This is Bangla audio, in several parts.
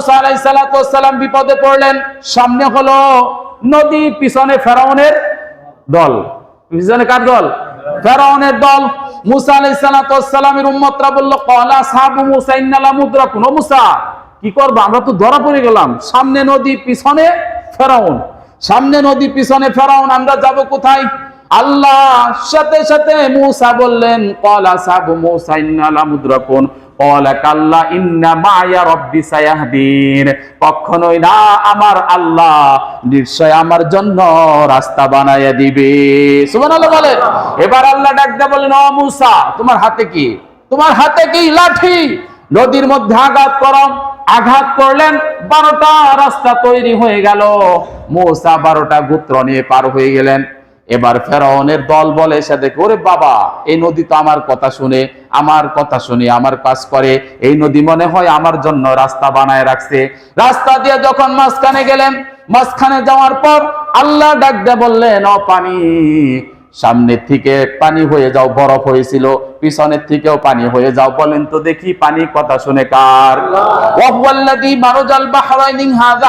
মুসা বিপদে পড়লেন। সামনে হলো নদী, পিছনে ফেরাউনের দল। পিছনে কার দল? ফেরাউনের দল। মুসা আলাইসালামের উম্মতরা বলল কলা সাবু মুসা ইন্নালা মুদ্রা কোন মুসা, কি করব? আমরা তো ধরা পড়ে গেলাম। সামনে নদী, পিছনে ফেরাউন। সামনে নদী, পিছনে ফেরাউন, আমরা যাব কোথায়? আল্লাহ সাথে সাথে মুসা বললেন কলা সাবু মুসা ইন্নালা মুদ্রাকুন। কলা কখনোই না আমার আল্লাহ নিশ্চয় আমার জন্য রাস্তা বানাইয়া দিবে। সুবহানাল্লাহ বলে এবার আল্লাহ ডাক দিয়ে বলেন, ও তোমার হাতে কি? তোমার হাতে কি লাঠি? নদীর মধ্যে আঘাত করো। আঘাত করলেন, বারোটা রাস্তা তৈরি হয়ে গেল। মোসা বারোটা গোত্র নিয়ে পার হয়ে গেলেন। এবার ফেরাউনের দল বলে এসে দেখে, ওরে বাবা, এই নদী তো আমার কথা শুনে, আমার কথা শুনে, আমার কাজ করে। এই নদী মনে হয় আমার জন্য রাস্তা বানায় রাখছে। রাস্তা দিয়ে যখন মাঝখানে গেলেন, মাঝখানে যাওয়ার পর আল্লাহ ডাক দিয়ে বললেন পানি সামনের থেকে পানি হয়ে যাও, বরফ হয়েছিল পিছনের থেকেও পানি হয়ে যাও, বলেন তো দেখি পানি কথা শুনে কার? ওয়াহুয়াল্লাযী মারাজাল বাহরাইনি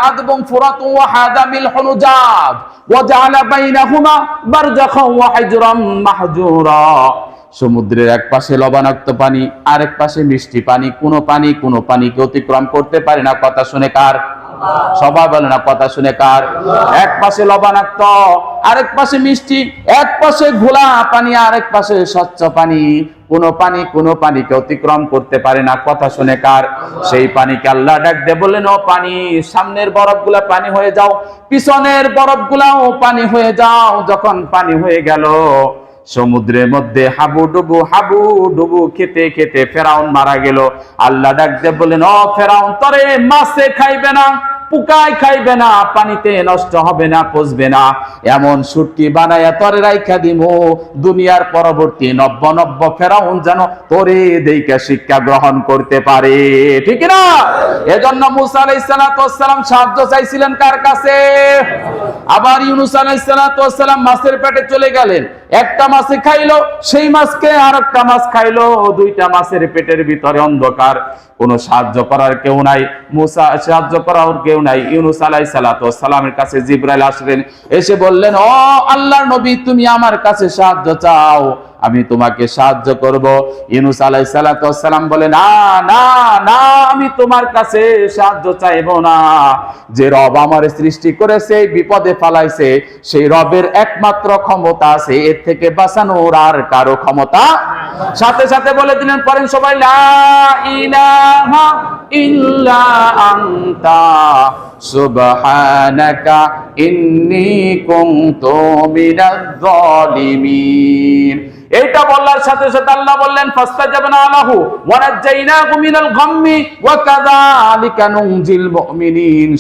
আদবুন ফুরাতু ওয়া মিলহুন উজাজ ওয়া জাআলা বাইনাহুমা বারযাখান ওয়া হিজরাম মাহজুরা। সমুদ্রের এক পাশে লবণাক্ত পানি, আরেক পাশে মিষ্টি পানি, কোনো পানি কোনো পানিকে অতিক্রম করতে পারে না, কথা শুনে কার? সবাই বলে না কথা শুনে কার? এক পাশে লবণাক্ত, আরেক পাশে মিষ্টি, এক পাশে ঘোলা পানি, আরেক পাশে স্বচ্ছ পানি। কোন পানি, কোন পানিকে অতিক্রম করতে পারে না, কথা শুনে কার? সেই পানিকে আল্লাহ ডাক দিয়ে বললেন, ও পানি, সামনের বরফগুলা পানি হয়ে যাও, পিছনের বরফগুলাও পানি হয়ে যাও। যখন পানি হয়ে গেল সমুদ্রের মধ্যে হাবু ডুবু হাবু ডুবু, খেতে খেতে ফেরাউন মারা গেল। আল্লাহ ডাক বলেন ও ফেরাউন, তরে মাছে খাইবে না? পুকায় খাইবে না, পানিতে নষ্ট হবে না, পচবে না। এমন সুটকি বানায়া তরে রাইখা দিমু। দুনিয়ার পরবর্তী নব্য নব্য ফেরাউন যেন তোরে দেইকা শিক্ষা গ্রহণ করতে পারে। ঠিক না এজন্য মুসা আলাইহিস সালাম সাহায্য চাইছিলেন কার কাছে? আবার ইউনুস আলাইহিস সালাম মাছের পেটে চলে গেলেন। একটা মাছে খাইলো, সেই মাছকে আর একটা মাছ খাইলো। দুইটা মাছের পেটের ভিতরে অন্ধকার। কোনো সাহায্য করার কেউ নাই। মুসা সাহায্য করার কেউ নাই। ইউনুস আলাই সালামের কাছে জিব্রাইল আসলেন, এসে বললেন, ও আল্লাহর নবী, তুমি আমার কাছে সাহায্য চাও, আমি তোমাকে সাহায্য করব। ইউনুস আলাই সালাম বলে, না না না, আমি তোমার কাছে সাহায্য চাইব না। যে রব আমার সৃষ্টি করেছে, বিপদে ফালাইছে, সেই রবের একমাত্র ক্ষমতা আছে, এর থেকে বাঁচানোর আর কারও ক্ষমতা সাথে সাথে বলে দিলেন পরেন সবাই এইটা বলার সাথে সাথে আল্লাহ বললেন, ফাস্তাজাবনা আলাহু ওয়া নাজাইনাহু মিনাল গাম্মি ওয়া কাযালিকা নুনজিল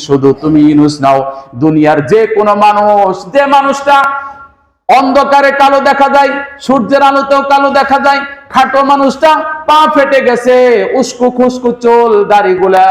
শুধু তুমি ইউনুস নাও, দুনিয়ার যে কোন মানুষ, যে মানুষটা অন্ধকারে কালো দেখা যায়, সূর্যের আলোতেও কালো দেখা যায়। খাটো মানুষটা পা ফেটে গেছে, উস্কু খুস্কু চোল দাড়িগুলা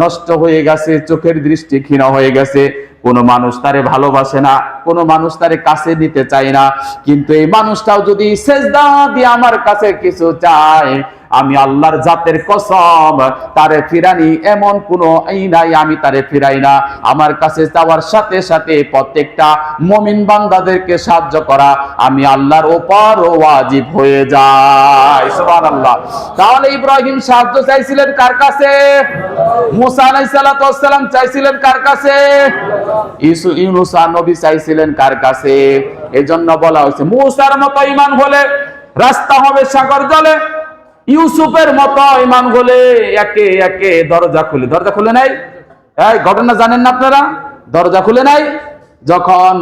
নষ্ট হয়ে গেছে, চোখের দৃষ্টি ক্ষীণ হয়ে গেছে। কোনো মানুষ তারে ভালোবাসে না, কোনো মানুষ তারে কাছে নিতে চায় না। কিন্তু এই মানুষটাও যদি সেজদা দিয়ে আমার কাছে কিছু চায় আমি আল্লাহর জাতের কসম, তারে ফিরানি এমন কোনো ই নাই, আমি তারে ফিরাই না। আমার কাছে যাওয়ার সাথে সাথে প্রত্যেকটা মমিন বান্দাদেরকে সাহায্য করা, আমি আল্লাহর ওপর ওয়াজিব হয়ে যায় সুবহানাল্লাহ। তাহলে ইব্রাহিম সাহায্য চাইছিলেন কার কাছে? মুসা আলাইহিস সালাম চাইছিলেন কার কাছে? ইসু, ইউনুসা নবী চাইছিলেন কার কাছে? এজন্য বলা হয়েছে, মুসার মতো ঈমান হলে রাস্তা হবে সাগর জলে ইউসুফের মতো ইমান হলে একে একে দরজা খুলে। দরজা খুলে নাই? এই ঘটনা জানেন না আপনারা? দরজা খুলে নাই? যখন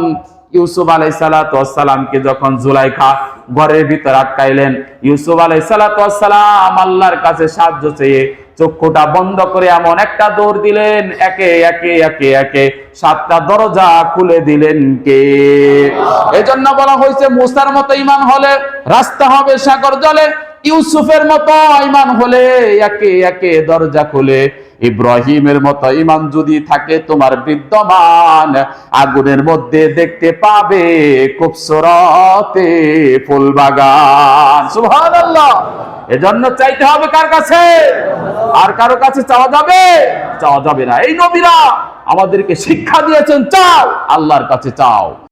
ইউসুফ আলাই সালাতামকে যখন জুলাইখা ঘরের ভিতর আটকাইলেন ইউসুফ আলাই সালাতাম আল্লাহর কাছে সাহায্য চেয়ে চক্ষুটা বন্ধ করে এমন একটা দৌড় দিলেন একে একে একে একে সাতটা দরজা খুলে দিলেন কে? এজন্য বলা হয়েছে মুসার মতো ইমান হলে রাস্তা হবে সাগর জলে ইউসুফের মতো ইমান হলে, একে একে দরজা খুলে। ইব্রাহিমের মতো ইমান যদি থাকে, তোমার বিদ্যমান আগুনের মধ্যে দেখতে পাবে খুব সরতে ফুল বাগান সুবহানাল্লাহ! এজন্য চাইতে হবে কার কাছে? আর কারও কাছে চাওয়া যাবে? চাওয়া যাবে না। এই নবীরা আমাদেরকে শিক্ষা দিয়েছেন, চাও, আল্লাহর কাছে চাও।